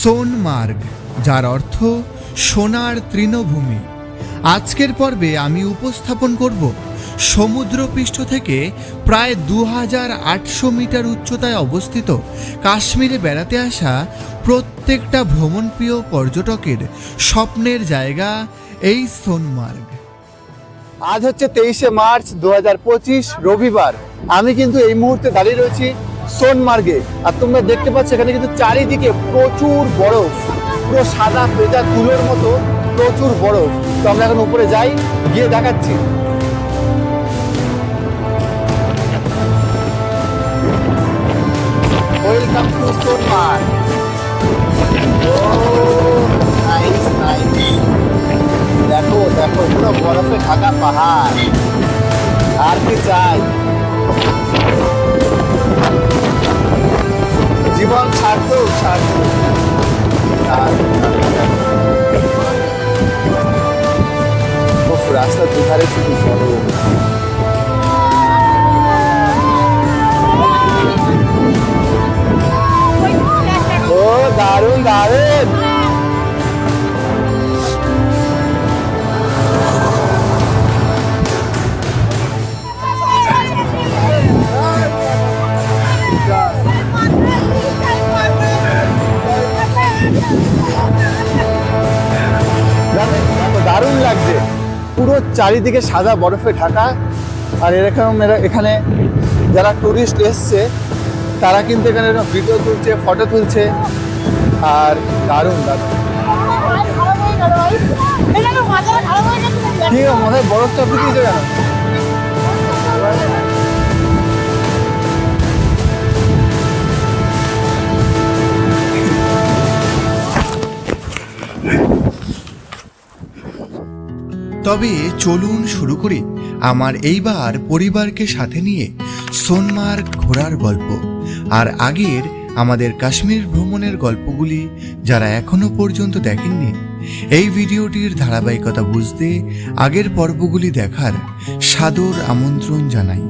সোনমার্গ যার অর্থ সোনার তৃণভূমি। আজকের পর্বে আমি উপস্থাপন করব সমুদ্রপৃষ্ঠ থেকে প্রায় দু হাজার আটশো মিটার উচ্চতায় অবস্থিত কাশ্মীরে বেড়াতে আসা প্রত্যেকটা ভ্রমণপ্রিয় পর্যটকের স্বপ্নের জায়গা এই সোনমার্গ আজ হচ্ছে তেইশে মার্চ দু হাজার পঁচিশ রবিবার। আমি কিন্তু এই মুহূর্তে দাঁড়িয়ে রয়েছি সোনমার্গে। আর তোমরা দেখতে পাচ্ছ এখানে কিন্তু চারিদিকে প্রচুর বরফ। পুরো সাদা পেজা তুলোর মতো প্রচুর বরফ। তো আমরা এখন উপরে যাই, গিয়ে দেখাচ্ছি। নাইস দেখো দেখো, পুরো বরফে ঢাকা পাহাড়। আর কি চাই? জীবন সার্থক সার্থক রাস্তা দুধারে শুধু ও দারুণ দারুণ। দারুণ লাগছে। পুরো চারিদিকে সাদা বরফে ঢাকা। আর এরকম এরা- এখানে যারা টুরিস্ট এসছে, তারা কিন্তু এখানে ভিডিও তুলছে ফটো তুলছে। আর দারুণ দারুণ। ঠিক আছে হয় বরফটা ফুটিয়েছে কেন? তবে চলুন শুরু করি আমার এইবার পরিবারকে সাথে নিয়ে সোনমার্গ ঘোরার গল্প। আর আগের আমাদের কাশ্মীর ভ্রমণের গল্পগুলি যারা এখনও পর্যন্ত দেখেননি, এই ভিডিওটির ধারাবাহিকতা বুঝতে আগের পর্বগুলি দেখার সাদর আমন্ত্রণ জানাই।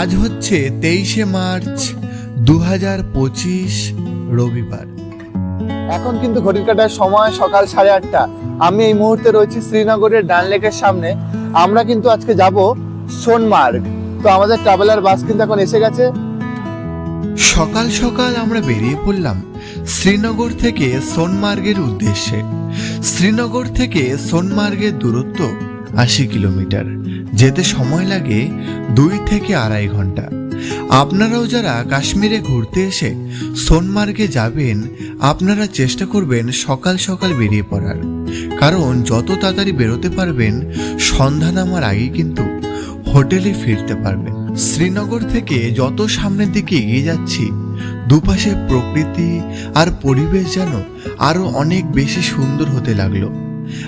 আজ হচ্ছে তেইশে মার্চ দু হাজার পঁচিশ রবিবার। এখন কিন্তু ঘড়ির কাটার সময় সকাল সাড়ে আটটা। আমি এই মুহূর্তে রয়েছি শ্রীনগরের ডান লেকের সামনে। আমরা কিন্তু আজকে যাব সোনমার্গ। তো আমাদের ট্রাভেলার বাস কিন্তু এখন এসে গেছে। সকাল সকাল আমরা বেরিয়ে পড়লাম শ্রীনগর থেকে সোনমার্গের উদ্দেশ্যে। শ্রীনগর থেকে সোনমার্গের দূরত্ব আশি কিলোমিটার। যেতে সময় লাগে দুই থেকে আড়াই ঘণ্টা। আপনারাও যারা কাশ্মীরে ঘুরতে এসে সোনমার্গে যাবেন, আপনারা চেষ্টা করবেন সকাল সকাল বেরিয়ে পড়ার। কারণ যত তাড়াতাড়ি বেরোতে পারবেন, সন্ধ্যা নামার আগেই কিন্তু হোটেলে ফিরতে পারবেন। শ্রীনগর থেকে যত সামনের দিকে এগিয়ে যাচ্ছি, দুপাশে প্রকৃতি আর পরিবেশ যেন আরও অনেক বেশি সুন্দর হতে লাগল।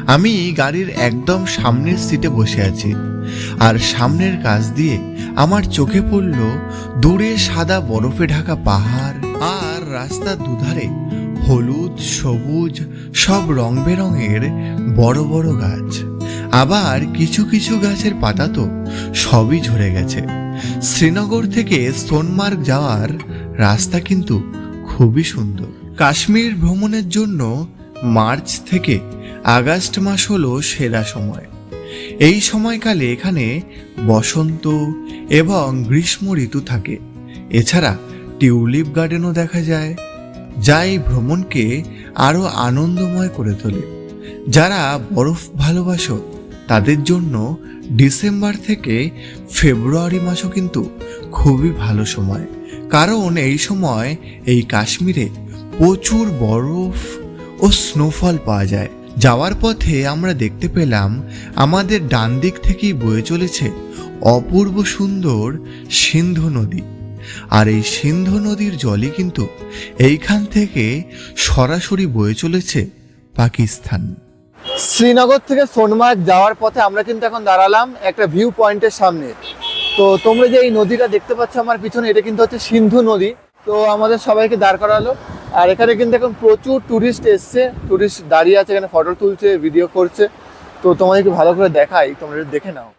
আমি গাড়ির একদম সামনের সিটে বসে আছি। আর সামনের কাছ দিয়ে আমার চোখে পড়ল দূরে সাদা বরফে ঢাকা পাহাড় আর রাস্তার দুধারে হলুদ, সবুজ, সব রং বেরঙের বড় বড় গাছ। আবার কিছু কিছু গাছের পাতা তো সবই ঝরে গেছে। শ্রীনগর থেকে সোনমার্গ যাওয়ার রাস্তা কিন্তু খুবই সুন্দর। কাশ্মীর ভ্রমণের জন্য মার্চ থেকে আগস্ট মাস হলো সেরা সময়। এই সময়কালে এখানে বসন্ত এবং গ্রীষ্ম ঋতু থাকে। এছাড়া টিউলিপ গার্ডেনও দেখা যায়, যা এই ভ্রমণকে আরও আনন্দময় করে তোলে। যারা বরফ ভালোবাসো, তাদের জন্য ডিসেম্বর থেকে ফেব্রুয়ারি মাসও কিন্তু খুবই ভালো সময়। কারণ এই সময় এই কাশ্মীরে প্রচুর বরফ ও স্নোফল পাওয়া যায়। যাওয়ার পথে আমরা দেখতে পেলাম আমাদের ডান দিক থেকেই বয়ে চলেছে অপূর্ব সুন্দর সিন্ধু নদী। আর এই সিন্ধু নদীর জলই কিন্তু এইখান থেকে সরাসরি বয়ে চলেছে পাকিস্তান। শ্রীনগর থেকে সোনমার্গ যাওয়ার পথে আমরা কিন্তু এখন দাঁড়ালাম একটা ভিউ পয়েন্টের সামনে। তো তোমরা যে এই নদীটা দেখতে পাচ্ছ আমার পিছনে, এটা কিন্তু হচ্ছে সিন্ধু নদী। তো আমাদের সবাইকে দাঁড় করালো। আর এখানে কিন্তু এখন প্রচুর টুরিস্ট এসছে টুরিস্ট দাঁড়িয়ে আছে, এখানে ফটো তুলছে ভিডিও করছে। তো তোমাদেরকে ভালো করে দেখাই, তোমরা দেখে নাও।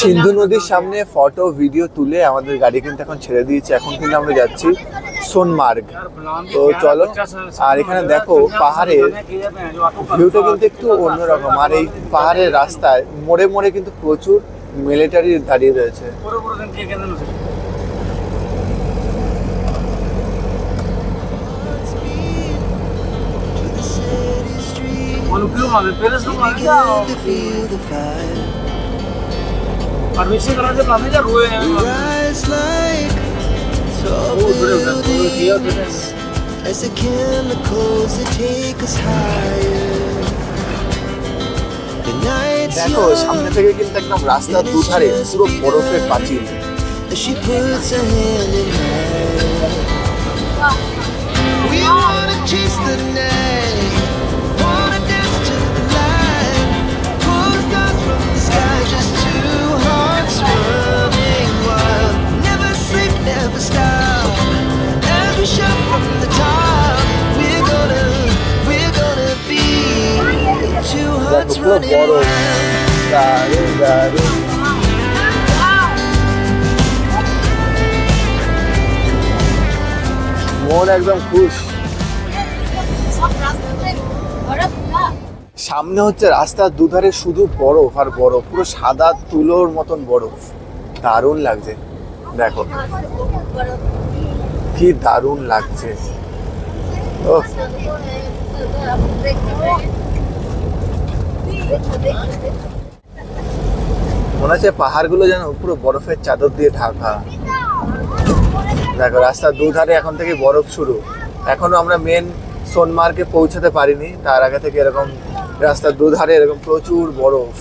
সিন্ধু নদীর সামনে ফটো ভিডিও তুলে আমাদের গাড়ি কিন্তু এখন ছেড়ে দিয়েছে। এখন কিন্তু আমরা যাচ্ছি সোনমার্গ। তো চলো আর এখানে দেখো পাহাড়ের ভিউটা কিন্তু একটু অন্যরকম। আর এই পাহাড়ের রাস্তায় মোড়ে মোড়ে কিন্তু প্রচুর মিলিটারি দাঁড়িয়ে রয়েছে। Feel the fire. আর মিশ্রী করার যে প্রাথমিক যা রয়ে দেখো সামনে থেকে কিন্তু একদম রাস্তার দুধারে পুরো বরফের পাচিল পুরো running দারুণ দারুণ মন একদম খুশ সামনে হচ্ছে রাস্তার দুধারে শুধু বরফ আর বরফ পুরো সাদা তুলোর মতন বরফ। দারুণ লাগছে। দেখো, কি দারুণ লাগছে। মনে হচ্ছে পাহাড়গুলো যেন পুরো বরফের চাদর দিয়ে ঢাকা। দেখো, রাস্তার দুধারে এখন থেকে বরফ শুরু। এখনও আমরা মেন সোনমার্গে পৌঁছাতে পারিনি। তার আগে থেকে এরকম রাস্তার দুধারে এরকম প্রচুর বরফ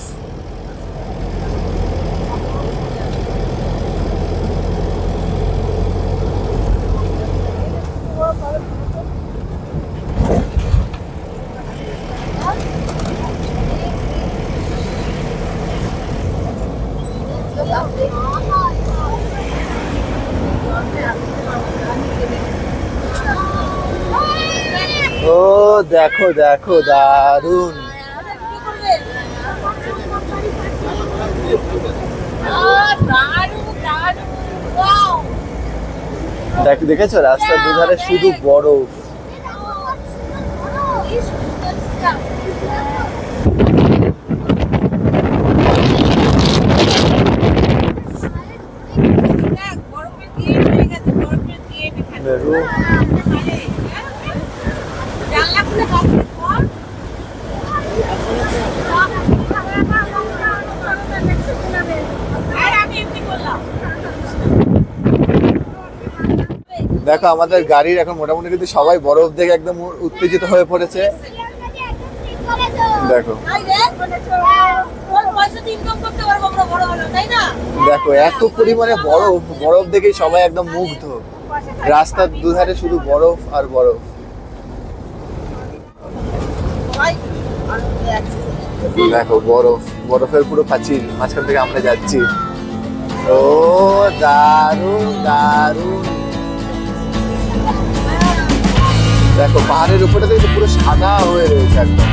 ও দেখো দেখো দারুণ দেখ দেখেছ? রাস্তার দুধারে শুধু বরফ জানলা খুলে কাপড় পর আর আমি এমনি বললাম দেখো, আমাদের গাড়ির এখন মোটামুটি কিন্তু সবাই বরফ দেখে একদম উত্তেজিত হয়ে পড়েছে। দেখো। দেখো, এত পরিমাণে বরফ বরফ দেখেই সবাই একদম মুগ্ধ। রাস্তার দুধারে শুধু বরফ আর বরফ ভাই আনন্দে আছি দেখো, বরফ, বরফের পুরো পাঁচিল, মাঝখান থেকে আমরা যাচ্ছি। ও, দারুণ দারুণ। দেখো, পাহাড়ের উপরে থেকে পুরো সাদা হয়ে রয়েছে একদম।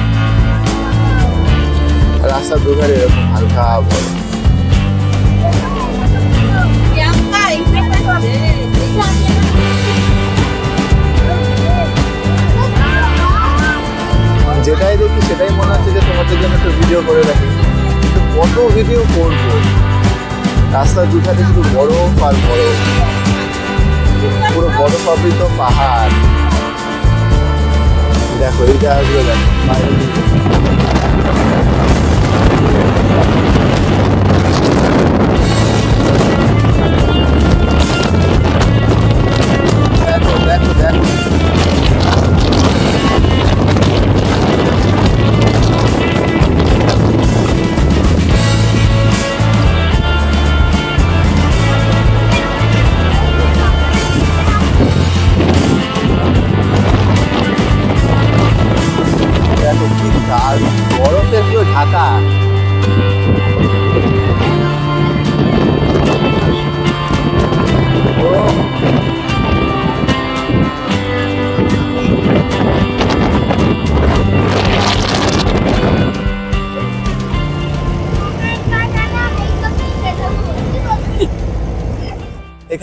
রাস্তার দুধারে এরকম হালকা বরফ। সেটাই দেখি, সেটাই মনে হচ্ছে যে তোমাদের জন্য একটু ভিডিও করে রাখি। কিন্তু কত ভিডিও করব? রাস্তার দুধারে শুধু বরফ আর বরফ পুরো বরফ আবৃত পাহাড়। দেখো, এই জায়গাগুলো দেখো দেখো দেখো দেখো।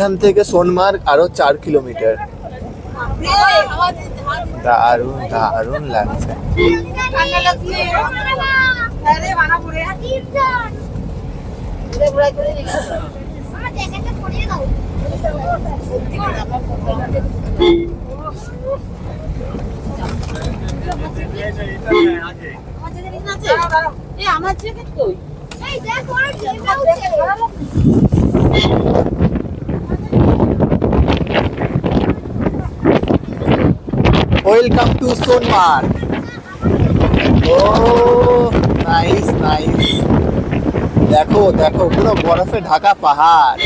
এখান থেকে সোনমার্গ আরও চার কিলোমিটার। দারুণ দারুণ লাগছে। আমার জ্যাকেট কই এই, দেখ, ওর ওয়েলকাম টু সোনমার্গ ও নাইস নাইস দেখো দেখো, পুরো বরফে ঢাকা পাহাড়।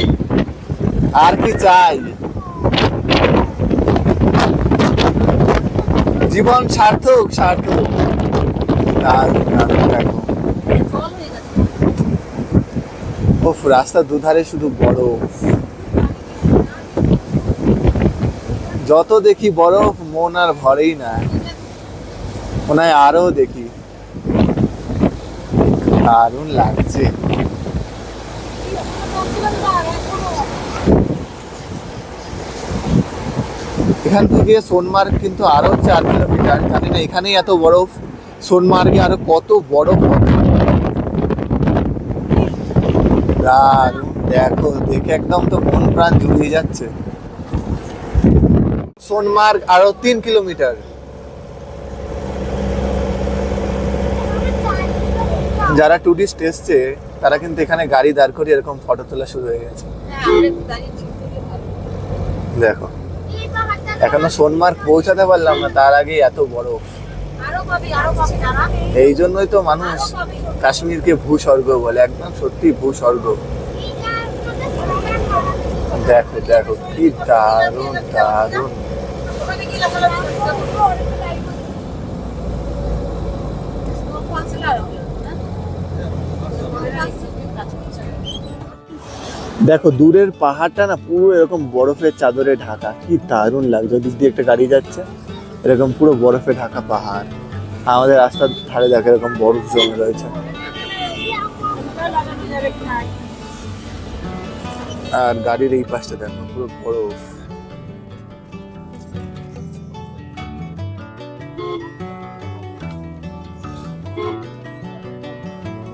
আর কি চাই? জীবন সার্থক সার্থক। দেখো। ওফ রাস্তার দুধারে শুধু বরফ। যত দেখি বরফ, মন আর ভরেই না। হয় আরও দেখি। দারুণ লাগছে। এখান থেকে সোনমার্গ কিন্তু আরও চার কিলোমিটার। জানি না, এখানেই এত বরফ। সোনমার্গে আরও কত বরফ দারুণ, দেখো, দেখে একদম তো মন প্রাণ জুড়িয়ে যাচ্ছে। সোনমার্গ আরও তিন কিলোমিটার। যারা টুরিস্ট এসছে, তারা কিন্তু এখানে গাড়ি দাঁড় করে এরকম ফটো তোলা শুরু হয়ে গেছে। দেখো, এখনও সোনমার্গ পৌঁছাতে পারলাম না, তার আগে এত দাঁড়া এই জন্যই তো মানুষ কাশ্মীরকে ভূস্বর্গ বলে, একদম সত্যি ভূস্বর্গ। দেখো দেখো, কি দারুণ দারুণ। দেখো, দূরের পাহাড়টা না পুরো এরকম বরফের চাদরে ঢাকা। কি দারুণ লাগছে, ওদিক দিয়ে একটা গাড়ি যাচ্ছে, এরকম পুরো বরফে ঢাকা পাহাড়। আমাদের রাস্তার ধারে দেখো, এরকম বরফ জমে রয়েছে। আর গাড়ির এই পাশটা দেখো, পুরো বরফ।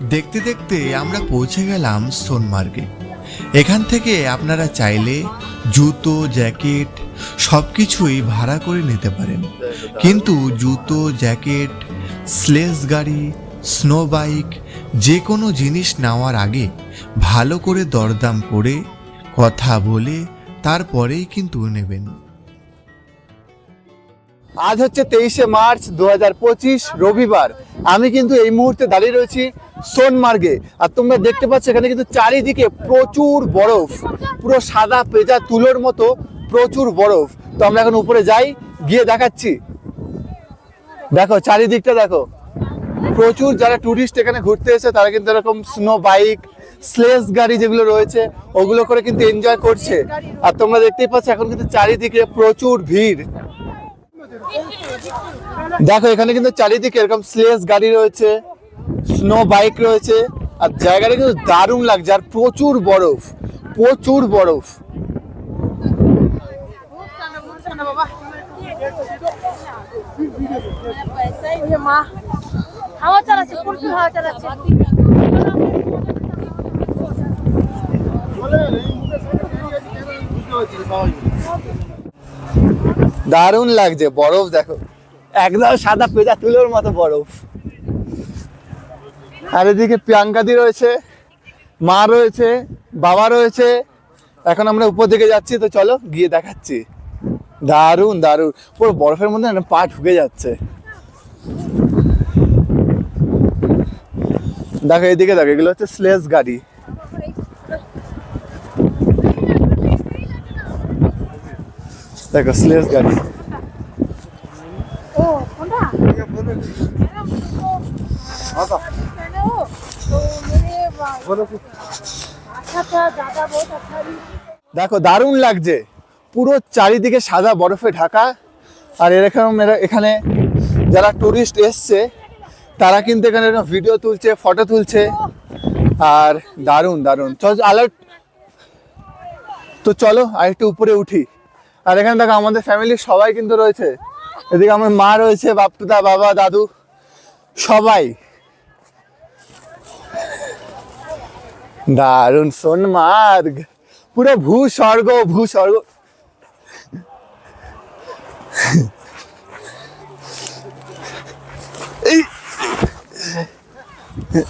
দেখতে দেখতে আমরা পৌঁছে গেলাম সোনমার্গে এখান থেকে আপনারা চাইলে জুতো, জ্যাকেট সব কিছুই ভাড়া করে নিতে পারেন। কিন্তু জুতো, জ্যাকেট স্লেজ গাড়ি, স্নো বাইক যে কোনো জিনিস নেওয়ার আগে ভালো করে দরদাম করে কথা বলে তারপরেই কিন্তু নেবেন। আজ হচ্ছে তেইশে মার্চ দু হাজার পঁচিশ, রবিবার। আমি কিন্তু এই মুহূর্তে দাঁড়িয়ে রয়েছি সোনমার্গে। আর তোমরা দেখতে পাচ্ছ, এখানে কিন্তু চারিদিকে প্রচুর বরফ। পুরো সাদা পেজা তুলোর মতো প্রচুর বরফ। তো আমরা এখন উপরে যাই, গিয়ে দেখাচ্ছি। দেখো, চারিদিকটা দেখো। প্রচুর যারা টুরিস্ট এখানে ঘুরতে এসে তারা কিন্তু এরকম স্নো বাইক স্লেজ গাড়ি যেগুলো রয়েছে, ওগুলো করে কিন্তু এনজয় করছে। আর তোমরা দেখতেই পাচ্ছ, এখন কিন্তু চারিদিকে প্রচুর ভিড়। দেখো, এখানে কিন্তু চারিদিকে এরকম স্লেস গাড়ি রয়েছে স্নো বাইক রয়েছে, আর জায়গাটা কিন্তু দারুণ লাগছে, আর প্রচুর বরফ প্রচুর বরফ। চালাচ্ছে দারুণ লাগছে, বরফ দেখো। একদম সাদা পেজা তুলোর মতো বরফ। আর এদিকে প্রিয়াঙ্কাদি রয়েছে, মা রয়েছে, বাবা রয়েছে। এখন আমরা উপর দিকে যাচ্ছি, তো চলো গিয়ে দেখাচ্ছি। দারুণ দারুণ। পুরো বরফের মধ্যে না পা ঢুকে যাচ্ছে। দেখো এদিকে, দেখো, এগুলো হচ্ছে স্লেজ গাড়ি। দেখো স্লেজ গাড়ি দেখো দারুণ লাগছে। পুরো চারিদিকে সাদা বরফে ঢাকা। আর এরকম এখানে যারা টুরিস্ট এসছে তারা কিন্তু এখানে ভিডিও তুলছে ফটো তুলছে। আর দারুণ দারুণ। চল আলার্ট তো চলো আর একটু উপরে উঠি। আর এখানে দেখো আমাদের ফ্যামিলির সবাই কিন্তু রয়েছে। এদিকে আমার মা রয়েছে বাপ্তুদা বাবা, দাদু, সবাই। দারুণ সোনমার্গ। পুরো ভূস্বর্গ ভূস্বর্গ।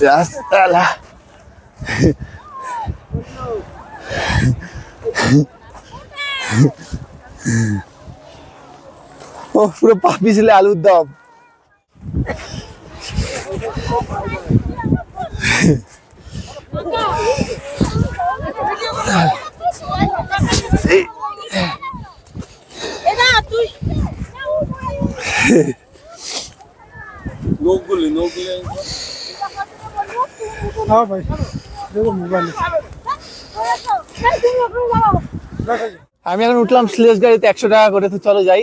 রাস্তালা ও পুরো পাপি ছেলে আলুর দম হ্যাঁ ভাই দেখো মোবাইল আমি এখন উঠলাম স্লেজ গাড়িতে একশো টাকা করে তো চলো যাই।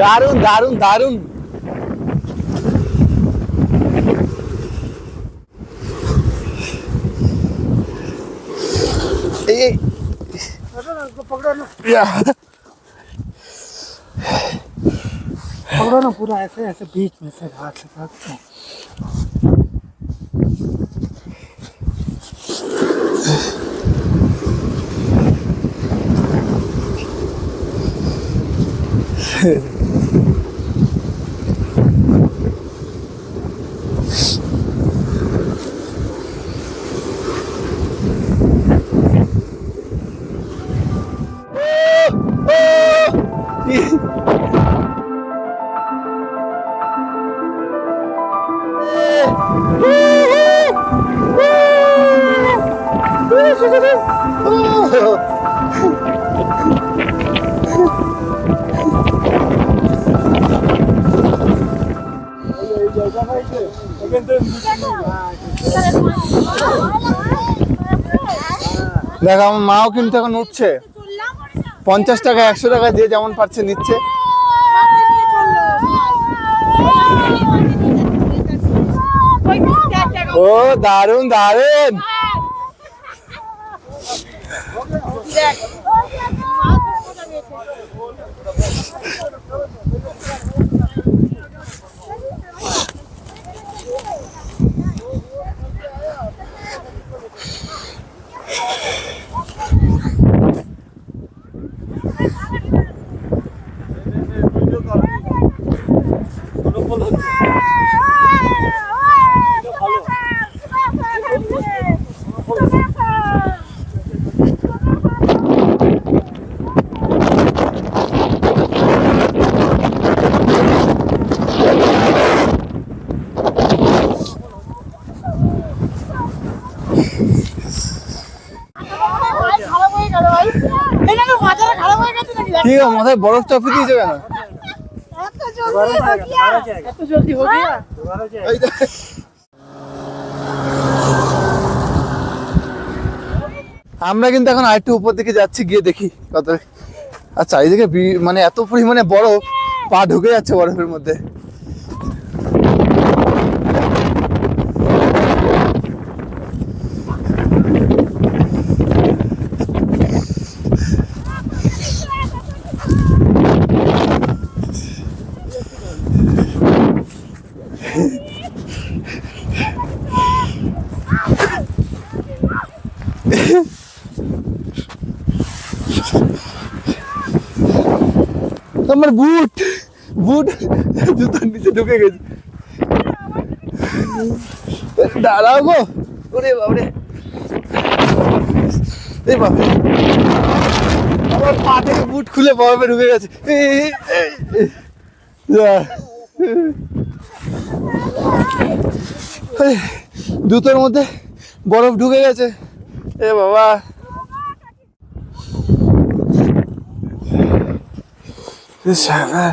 দারুণ দারুণ দারুণ। এই এই। पकड़ो ना पूरा ऐसे ऐसे बीच में से हाथ से हाथ हैं দেখো আমার মাও কিন্তু এখন উঠছে। পঞ্চাশ টাকা একশো টাকা দিয়ে যেমন পারছে নিচ্ছে। ও দারুণ দারুণ খারাপ হয়ে গেল ভাই এই না মাথাটা খারাপ হয়ে গেছে নাকি কি মাথায় বরফ চাপি দিয়েছে কেন। আমরা কিন্তু এখন আরেকটু উপর দিকে যাচ্ছি, গিয়ে দেখি কত আচ্ছা চারিদিকে মানে এত পরিমাণে বরফ, পা ঢুকে যাচ্ছে বরফের মধ্যে বুট বুট জুতার নিচে ঢুকে গেছে। দাঁড়াও গো। ওরে বাবরে এই বাবা আমার পা থেকে বুট খুলে বরফে ঢুকে গেছে। জুতোর মধ্যে বরফ ঢুকে গেছে। এ বাবা। এ শালা।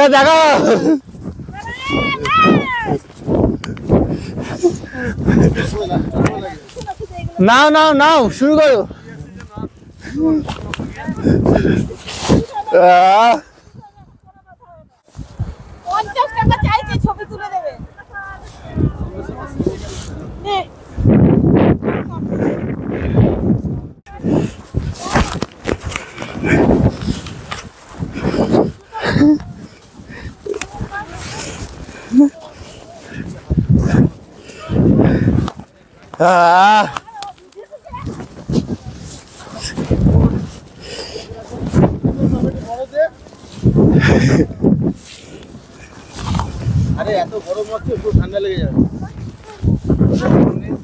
এ দেখো নাও নাও নাও শুরু করো। পঞ্চাশ টাকা চাইছে ছবি তুলে আরে এত গরম হচ্ছে পুরো ঠান্ডা লেগে যাবে।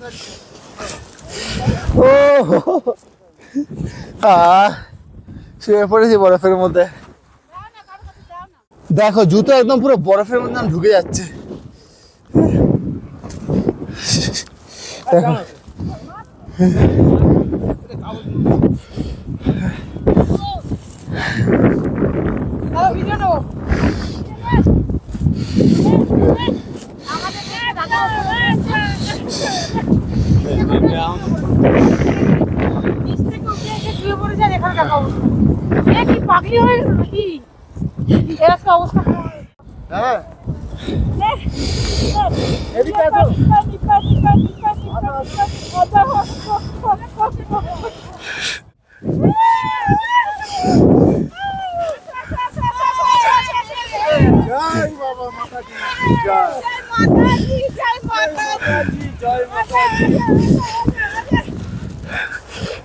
ও শুয়ে পড়েছি বরফের মধ্যে। দেখো জুতো একদম পুরো বরফের মধ্যে ঢুকে যাচ্ছে। দেখো দাদা, ভিডিও নেব। আমাদের নে, দাদা। নিচ থেকে উঠে এসে শুয়ে পড়েছে আর এখানে দেখা অবস্থা। এ কি পাগলি হয়ে গেল নাকি? এর আজকে অবস্থা খারাপ হয়ে গেছে। হ্যাঁ নে, নে। এদিকে আসো। নিপা, নিপা, নিপা, নিপা, নিপা, নিপা, নিপা, নিপা। জয় বাবা মাতা কি জয় মাতাজি, জয় মাতাজি। জয় আজা,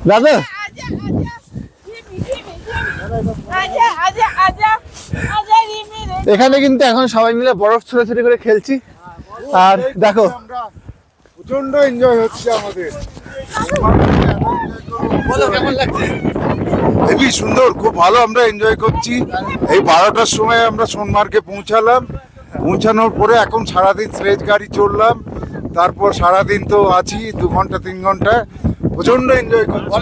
দাদা আজা, আজা। রিমি, রিমি, রিমি। আজা, আজা, আজা। আজা, রিমি রে। এখানে কিন্তু এখন সবাই মিলে বরফ ছোটাছুটি করে খেলছি। আর দেখো। প্রচণ্ড এনজয় হচ্ছে আমাদের। বলো কেমন লাগছে? হেবি সুন্দর খুব ভালো আমরা এনজয় করছি। এই বারোটার সময় আমরা সোনমার্গে পৌঁছালাম। পৌঁছানোর পরে এখন সারাদিন স্লেজ গাড়ি চড়লাম। তারপর সারাদিন তো আছি দু ঘণ্টা তিন ঘণ্টা। প্রচণ্ড এনজয় করছি।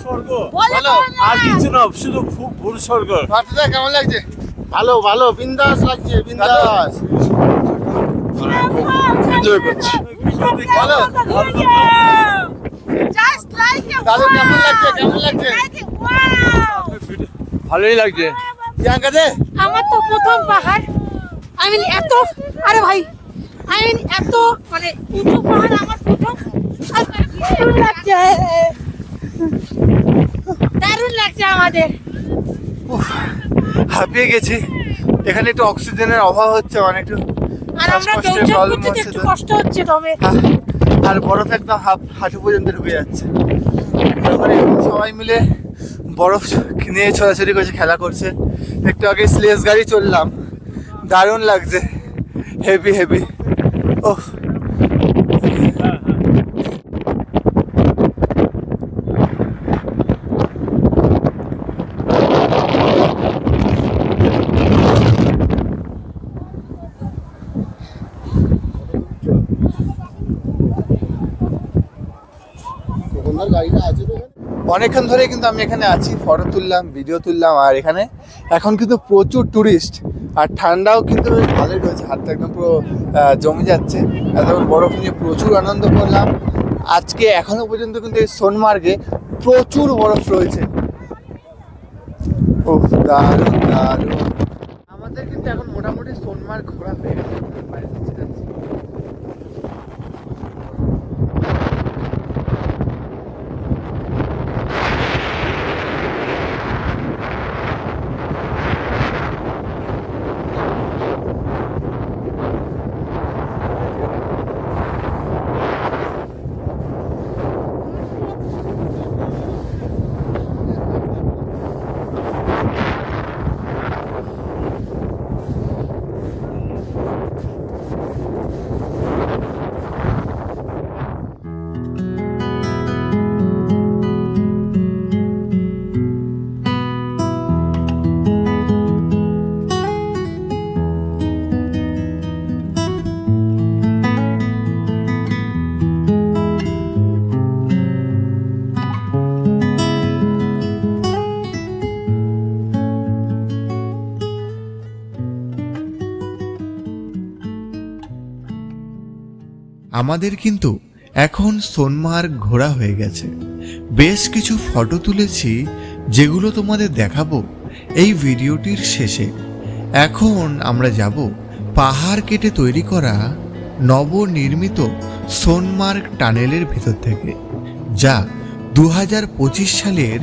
বলো আর কিছু না শুধু ভূ- ভূস্বর্গ ভাতটা কেমন লাগছে ভালো ভালো বিন্দাস লাগছে বিন্দাস এনজয় করছি বলো। জাস্ট লাইক দাদু কেমন লাগছে কেমন লাগছে ভালোই লাগছে প্রিয়াঙ্কা দে আমার তো প্রথম পাহাড় আই মিন এত আরে ভাই আই মিন এত মানে উঁচু পাহাড় আমার প্রথম লাগছে দারুণ লাগছে আমাদের। হাঁপিয়ে গেছি। এখানে একটু অক্সিজেনের অভাব হচ্ছে মানে একটু আর আমরা দৌড়ঝাঁপ করতে একটু কষ্ট হচ্ছে তবে আর বরফ একদম হাফ হাঁটু পর্যন্ত ঢুকে যাচ্ছে। তারপরে সবাই মিলে বরফ নিয়ে ছোড়াছুড়ি করছে খেলা করছে। একটু আগে স্লেজ গাড়ি চললাম। দারুণ লাগছে। হেভি হেভি ও ওনার গাড়িটা আছে তো এখানে? অনেকক্ষণ ধরে কিন্তু আমি এখানে আছি ফটো তুললাম ভিডিও তুললাম, আর এখানে এখন কিন্তু প্রচুর টুরিস্ট আর ঠান্ডাও কিন্তু বেশ ভালোই রয়েছে, হাতটা একদম পুরো জমে যাচ্ছে। একদম বরফ নিয়ে প্রচুর আনন্দ করলাম। আজকে এখনও পর্যন্ত কিন্তু এই সোনমার্গে প্রচুর বরফ রয়েছে। ও দারুণ দারুণ। আমাদের কিন্তু এখন মোটামুটি সোনমার্গ ঘোরা হয়ে গেছে। আমাদের কিন্তু এখন সোনমার্গ ঘোরা হয়ে গেছে। বেশ কিছু ফটো তুলেছি যেগুলো তোমাদের দেখাবো এই ভিডিওটির শেষে। এখন আমরা যাব পাহাড় কেটে তৈরি করা নবনির্মিত সোনমার্গ টানেলের ভিতর থেকে, যা দু হাজার পঁচিশ সালের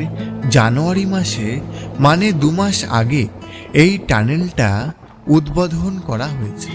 জানুয়ারি মাসে মানে দু মাস আগে এই টানেলটা উদ্বোধন করা হয়েছে।